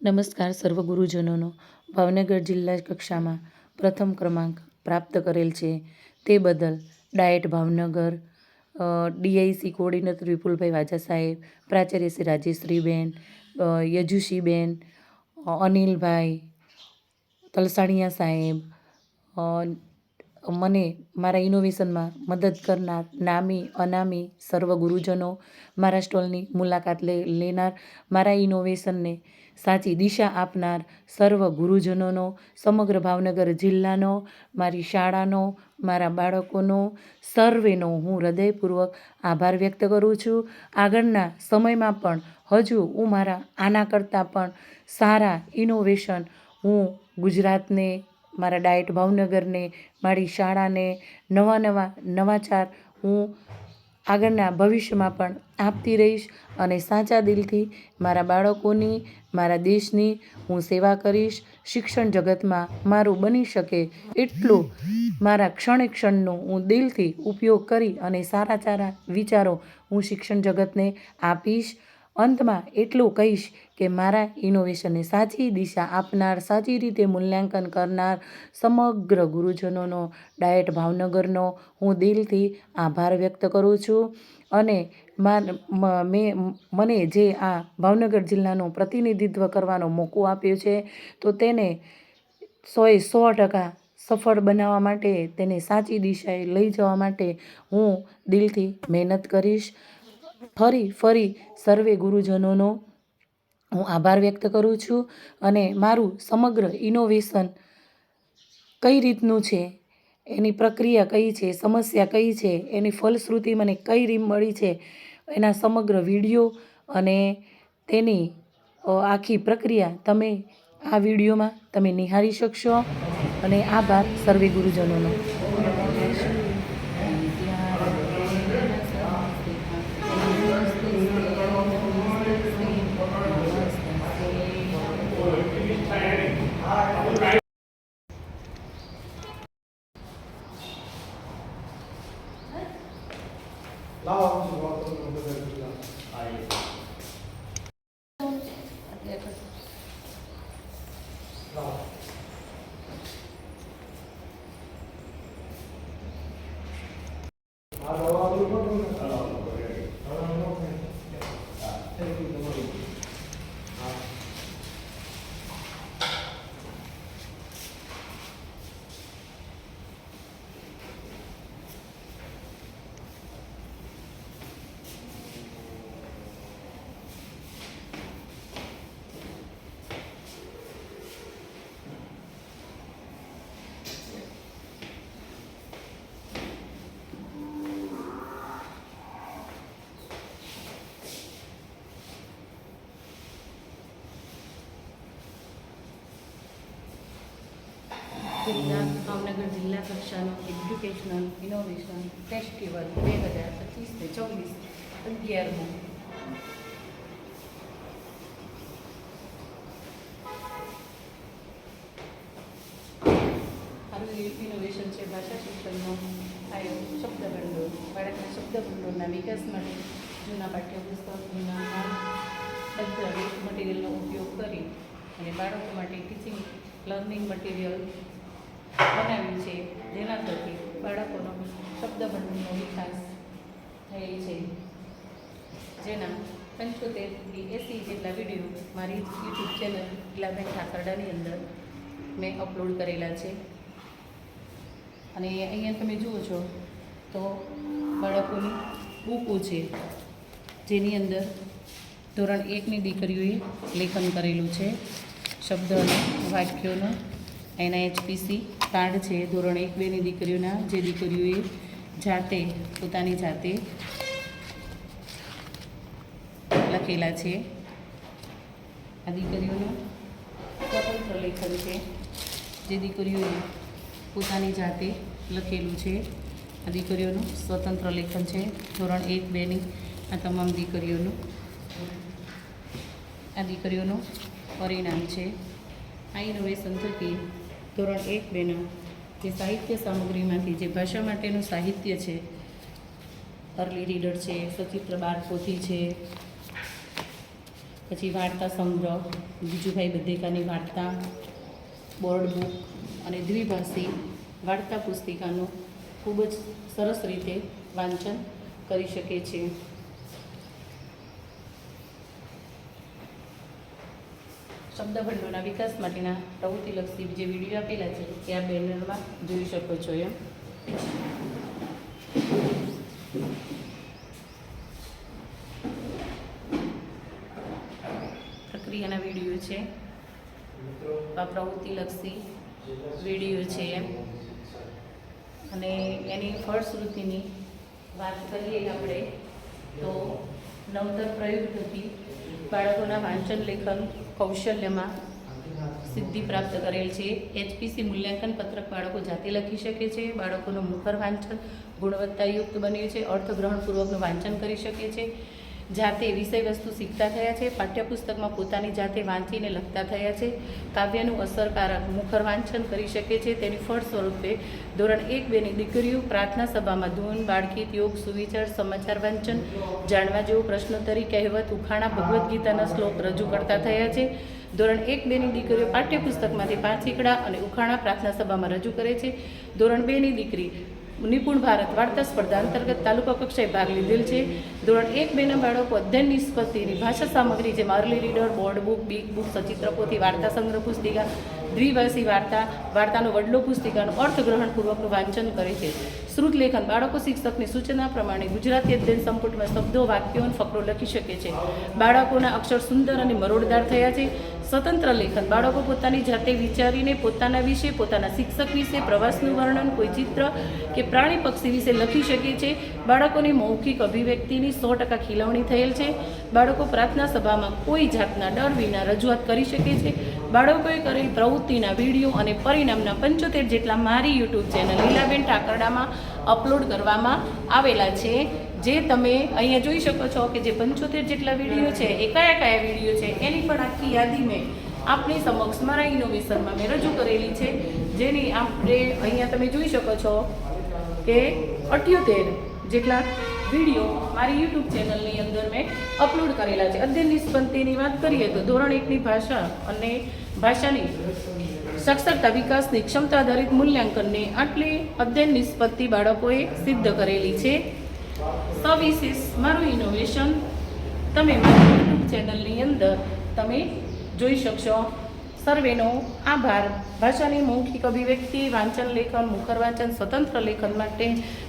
નમસ્કાર સર્વ ગુરુજનોનો. ભાવનગર જિલ્લા કક્ષામાં પ્રથમ ક્રમાંક પ્રાપ્ત કરેલ છે. તે બદલ diet Bhavnagar DIC coordinator Vipulbhai Vaja સાહેબ પ્રાચાર્ય શ્રી રાજેશ્રીબેન યજુશીબેન અનિલભાઈ તલસાણિયા સાહેબ મને મારા ઇનોવેશનમાં મદદ કરનાર નામી, અનામી સર્વ ગુરુજનો મારા સ્ટોલની મુલાકાત લે, લેનાર મારા ઇનોવેશનને સાચી દિશા આપનાર સર્વ ગુરુજનોનો, સમગ્ર ભાવનગર જિલ્લાનો, મારી શાળાનો, મારા બાળકોનો, સર્વેનો હું હૃદયપૂર્વક આભાર વ્યક્ત કરું છું. આગળના સમયમાં પણ હજુ હું મારા આના કરતાં પણ સારા ઇનોવેશન હું ગુજરાતને, મારા ડાયટ ભાવનગરને, મારી શાળાને નવા નવા નવાચાર હું આગળના ભવિષ્યમાં પણ આપતી રહીશ અને સાચા દિલથી મારા બાળકોની, મારા દેશની હું સેવા કરીશ. શિક્ષણ જગતમાં મારું બની શકે એટલું મારા ક્ષણે ક્ષણનો હું દિલથી ઉપયોગ કરી અને સારા સારા વિચારો હું શિક્ષણ જગતને આપીશ. અંતમાં એટલું કહીશ કે મારા ઇનોવેશનને સાચી દિશા આપનાર, સાચી રીતે મૂલ્યાંકન કરનાર સમગ્ર ગુરુજનોનો, ડાયટ ભાવનગરનો હું દિલથી આભાર વ્યક્ત કરું છું. અને મેં, મને જે આ ભાવનગર જિલ્લાનું પ્રતિનિધિત્વ કરવાનો મોકો આપ્યો છે, તો તેને સોએ સો ટકા સફળ બનાવવા માટે, તેને સાચી દિશાએ લઈ જવા માટે હું દિલથી મહેનત કરીશ. ફરી ફરી સર્વે ગુરુજનોનો હું આભાર વ્યક્ત કરું છું અને મારું સમગ્ર ઇનોવેશન કઈ રીતનું છે, એની પ્રક્રિયા કઈ છે, સમસ્યા કઈ છે, એની ફલશ્રુતિ મને કઈ રીત મળી છે, એના સમગ્ર વીડિયો અને તેની આખી પ્રક્રિયા તમે આ વિડીયોમાં તમે નિહાળી શકશો. અને આભાર સર્વે ગુરુજનોનો. ગુજરાત ભાવનગર જિલ્લા કક્ષાનો એજ્યુકેશનલ ઇનોવેશન ફેસ્ટિવલ બે હજાર પચીસ ને ચોવીસ અગિયારમું ઇનોવેશન છે, ભાષા શિક્ષણનો આયો શબ્દભંડોળ, બાળકના શબ્દભંડોળના વિકાસ માટે જૂના પાઠ્યપુસ્તક, જૂના બધા વેસ્ટ મટીરિયલનો ઉપયોગ કરી અને બાળકો માટે ટીચિંગ લર્નિંગ મટીરિયલ બનાવ્યું છે. જેના થકી બાળકોનો શબ્દ ભંડોળનો વિકાસ થયેલ છે. જેના પંચોતેરથી એંસી જેટલા વીડિયો મારી યુટ્યુબ ચેનલ ઇલાબેન ઠાકરડાની અંદર મેં અપલોડ કરેલા છે. અને અહીંયા તમે જુઓ છો તો બાળકોની બુકો છે. જેની અંદર ધોરણ એકની દીકરીઓએ લેખન કરેલું છે. શબ્દ અને વાક્યોનું એના એચપીસી કાર્ડ છે, ધોરણ એક બેની દીકરીઓના, જે દીકરીઓએ જાતે, પોતાની જાતે લખેલા છે. આ દીકરીઓનું સ્વતંત્ર લેખન છે, જે દીકરીઓએ પોતાની જાતે લખેલું છે. આ દીકરીઓનું સ્વતંત્ર લેખન છે, ધોરણ એક બેની આ તમામ દીકરીઓનું. આ દીકરીઓનું પરિણામ છે. આ ઇનોવેશન થકી ધોરણ એક બેના જે સાહિત્ય સામગ્રીમાંથી જે ભાષા માટેનું સાહિત્ય છે અર્લી રીડર છે, સચિત્ર બાળપોથી છે, પછી વાર્તા સંગ્રહ, બીજુભાઈ બધેકાની વાર્તા બોર્ડ બુક અને દ્વિભાષી વાર્તા પુસ્તિકાનું ખૂબ જ સરસ રીતે વાંચન કરી શકે છે. શબ્દભંડોળના વિકાસ માટેના પ્રવૃત્તિલક્ષી જે વીડિયો આપેલા છે, એ આ બેનરમાં જોઈ શકો છો એમ. પ્રક્રિયાના વીડિયો છે. આ પ્રવૃત્તિલક્ષી વીડિયો છે એમ. અને એની ફળશ્રુતિની વાત કરીએ આપણે, તો નવતર પ્રયુક્ત થકી બાળકોના વાંચન, લેખન, કૌશલ્યમાં સિદ્ધિ પ્રાપ્ત કરેલ છે. એચપીસી મૂલ્યાંકન પત્રક બાળકો જાતે લખી શકે છે. બાળકોનું મુખર વાંચન ગુણવત્તાયુક્ત બન્યું છે. અર્થગ્રહણપૂર્વકનું વાંચન કરી શકે છે. જાતે વિષય વસ્તુ શીખતા થયા છે, પાઠ્યપુસ્તકમાં પોતાની જાતે વાંચીને લખતા થયા છે, કાવ્યનું અસરકારક મુખર વાંચન કરી શકે છે, તેની ફળ સ્વરૂપે ધોરણ એક બેની દીકરીઓ પ્રાર્થના સભામાં ધૂન બાળકીત યોગ, સુવિચાર, સમાચાર વાંચન, જાણવા જેવો પ્રશ્નોત્તરી કહેવત, ઉખાણા, ભગવદ્ ગીતાના શ્લોક રજૂ કરતા થયા છે. ધોરણ એક બેની દીકરીઓ પાઠ્યપુસ્તકમાંથી પાંચ એકડા અને ઉખાણા પ્રાર્થના સભામાં રજૂ કરે છે. ધોરણ બેની દીકરી નિપુણ ભારત વાર્તા સ્પર્ધા અંતર્ગત તાલુકા કક્ષાએ ભાગ લીધેલ છે. ધોરણ એક બેના બાળકો અધ્યયન નિષ્પત્તિની ભાષા સામગ્રી જેમ early reader board book big book સચિત્ર પોથી વાર્તા સંગ્રહ પુસ્તિકા દ્વિભાષી વાર્તા, વાર્તાનો વડલો પુસ્તિકાનું અર્થગ્રહણપૂર્વકનું વાંચન કરે છે. શ્રુત લેખન બાળકો શિક્ષકની સૂચના પ્રમાણે ગુજરાતી અધ્યયન સંપુટમાં શબ્દો, વાક્યો અને ફકરો લખી શકે છે. બાળકોના અક્ષર સુંદર અને મરોડદાર થયા છે. સ્વતંત્ર લેખન બાળકો પોતાની જાતે વિચારીને પોતાના વિશે, પોતાના શિક્ષક વિશે, પ્રવાસનું વર્ણન, કોઈ ચિત્ર કે પ્રાણી પક્ષી વિશે લખી શકે છે. બાળકોની મૌખિક અભિવ્યક્તિની સો ટકા ખીલવણી થયેલ છે. બાળકો પ્રાર્થના સભામાં કોઈ જાતના ડર વિના રજૂઆત કરી શકે છે. બાળકોએ કરેલ પ્રવૃત્તિના વીડિયો અને પરિણામના પંચોતેર જેટલા મારી યુટ્યુબ ચેનલ લીલાબેન ઠાકરડામાં અપલોડ કરવામાં આવેલા છે. જે તમે અહીંયા જોઈ શકો છો કે જે પંચોતેર જેટલા વીડિયો છે, એ કયા કયા વીડિયો છે, એની પણ આખી યાદી મેં આપની સમક્ષ મારા ઇનોવેશનમાં મેં રજૂ કરેલી છે, જેની આપણે અહીંયા તમે જોઈ શકો છો કે અઠ્યોતેર જેટલા વીડિયો મારી યુટ્યુબ ચેનલની અંદર મેં અપલોડ કરેલા છે. અધ્યયન નિષ્પત્તિની વાત કરીએ તો ધોરણ એકની ભાષા અને ભાષાની સાક્ષરતા વિકાસની ક્ષમતા આધારિત મૂલ્યાંકનને આટલી અધ્યયન નિષ્પત્તિ બાળકોએ સિદ્ધ કરેલી છે. સવિશેષ મારું ઇનોવેશન તમે મારી યુટ્યુબ ચેનલની અંદર તમે જોઈ શકશો. સર્વેનો આભાર. ભાષાની મૌખિક અભિવ્યક્તિ, વાંચન, લેખન મુખર વાંચન સ્વતંત્ર લેખન માટે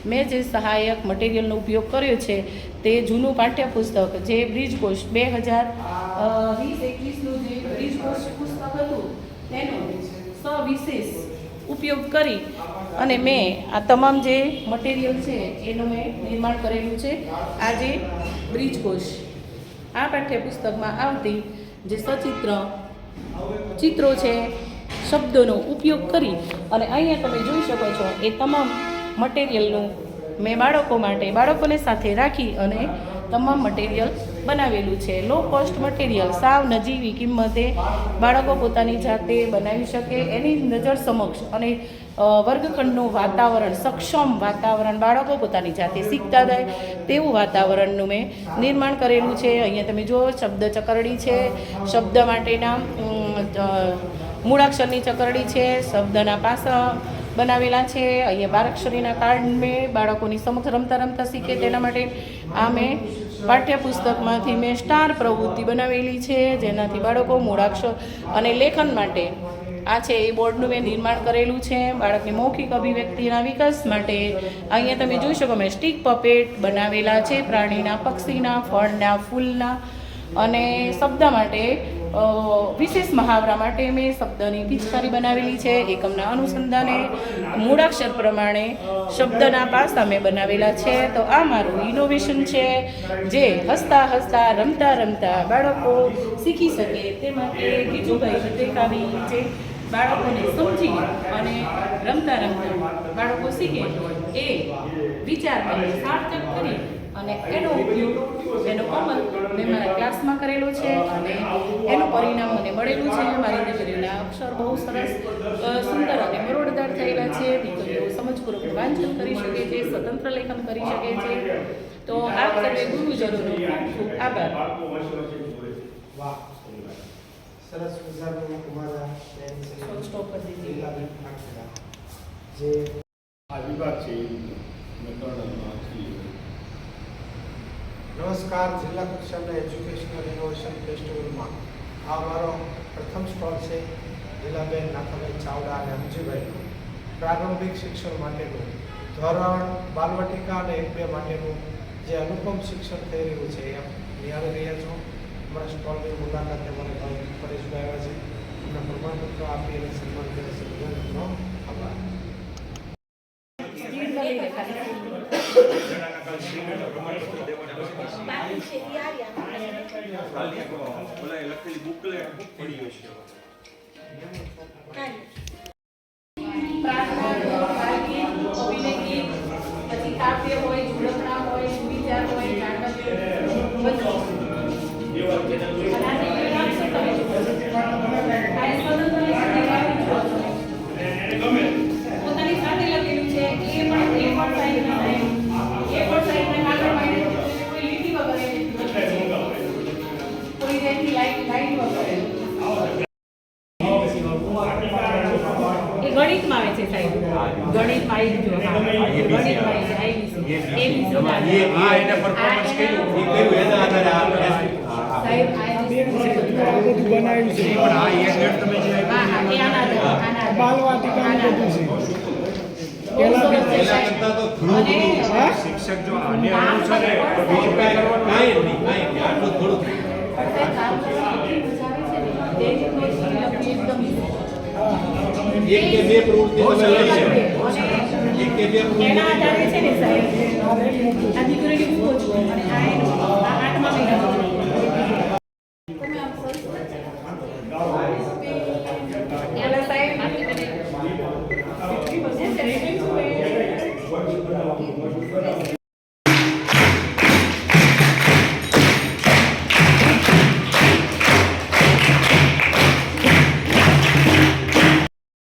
મેં જે સહાયક મટીરિયલનો ઉપયોગ કર્યો છે તે જૂનું પાઠ્યપુસ્તક જે બ્રિજકોશ બે હજાર વીસ એકવીસનું જે બ્રિજકોશ પુસ્તક હતું, તેનો સવિશેષ ઉપયોગ કરી અને મેં આ તમામ જે મટીરિયલ છે એનું મેં નિર્માણ કરેલું છે. આ જે બ્રિજકોશ આ પાઠ્યપુસ્તકમાં આવતી જે સચિત્ર, ચિત્રો છે, શબ્દોનો ઉપયોગ કરી અને અહીંયા તમે જોઈ શકો છો એ તમામ મટીરિયલનું મેં બાળકો માટે બાળકોને સાથે રાખી અને તમામ મટીરિયલ બનાવેલું છે. લો કોસ્ટ મટીરિયલ સાવ નજીવી કિંમતે બાળકો પોતાની જાતે બનાવી શકે. એની નજર સમક્ષ અને વર્ગખંડનું વાતાવરણ, સક્ષમ વાતાવરણ બાળકો પોતાની જાતે શીખતા થાય તેવું વાતાવરણનું મેં નિર્માણ કરેલું છે. અહીંયા તમે જુઓ, શબ્દ ચકરડી છે. શબ્દ માટેના મૂળાક્ષરની ચકરડી છે. શબ્દના પાસા બનાવેલા છે. અહીંયા બારાક્ષરીના કાર્ડ મેં બાળકોની સમક્ષ રમતા રમતા શીખે. તેના માટે આ મેં પાઠ્યપુસ્તકમાંથી મેં સ્ટાર પ્રવૃત્તિ બનાવેલી છે, જેનાથી બાળકો મૂળાક્ષર અને લેખન માટે આ છે એ બોર્ડનું મેં નિર્માણ કરેલું છે. બાળકની મૌખિક અભિવ્યક્તિના વિકાસ માટે અહીંયા તમે જોઈ શકો, મેં સ્ટીક પપેટ બનાવેલા છે, પ્રાણીના પક્ષીના, ફળના, ફૂલના અને શબ્દ માટે વિશેષ મહાવરા માટે મેં શબ્દની પિચકારી બનાવેલી છે, એકમના અનુસંધાને, મૂળાક્ષર પ્રમાણે શબ્દના પાસા મેં બનાવેલા છે. તો આ મારું ઇનોવેશન છે, જે હસતા હસતા, રમતા રમતા બાળકો શીખી શકે તે માટે ગીજુભાઈ ભદ્રેકાની જે બાળકોને સમજી અને રમતા રમતા બાળકો શીખે એ વિચારને સાર્થક કરી અને એનો ઉપયોગ એનો અમલ મેં મારા ક્લાસમાં કરેલો છે અને એનું પરિણામ મને મળેલું છે. મારી દીકરીના અક્ષર બહુ સરસ સુંદર અને મરોડદાર થયેલા છે. દીકરીઓ સમજપૂર્વક વાંચન કરી શકે છે સ્વતંત્ર લેખન કરી શકે છે. તો આ સર્વે ગુરુજનોનો ખૂબ ખૂબ આભાર. સરસ તમારા કાંકરા જે આ વિભાગ છે એ મેં કર્નલમાં છીએ નમસ્કાર જિલ્લા કક્ષાના એજ્યુકેશનલ ઇનોવેશન ફેસ્ટિવલમાં આ મારો પ્રથમ સ્ટોલ છે લીલાબેન નાથાભાઈ ચાવડા અને અંજુભાઈનું. પ્રારંભિક શિક્ષણ માટેનું ધોરણ, બાલવાટિકા અને એક બે માટેનું જે અનુપમ શિક્ષણ થઈ રહ્યું છે એ આપ નિહાળી રહ્યા છો. અમારા સ્ટોલની મુલાકાતે મને ભાઈ પરેશભાઈ આવ્યા છે. એમના પ્રમાણપત્ર આપી અને સન્માન કરે છે. બધાનો આભાર સ્પીડમાં લઈ લે ખાલી ઓલા લખેલી આધારે આના બાલવાટિકાનું બધું છે. તો શિક્ષક જો આને અનુસરે તો બીજું કઈ કરવાનું કાંઈ નહીં, કાંઈ નહીં. આટલું થોડું. એક કે બે પ્રવૃત્તિ તમે લઈ શકો એક કે બે પ્રવૃત્તિ એના આધારે છે ને સાહેબ આ દીકરીની બુકો અને આ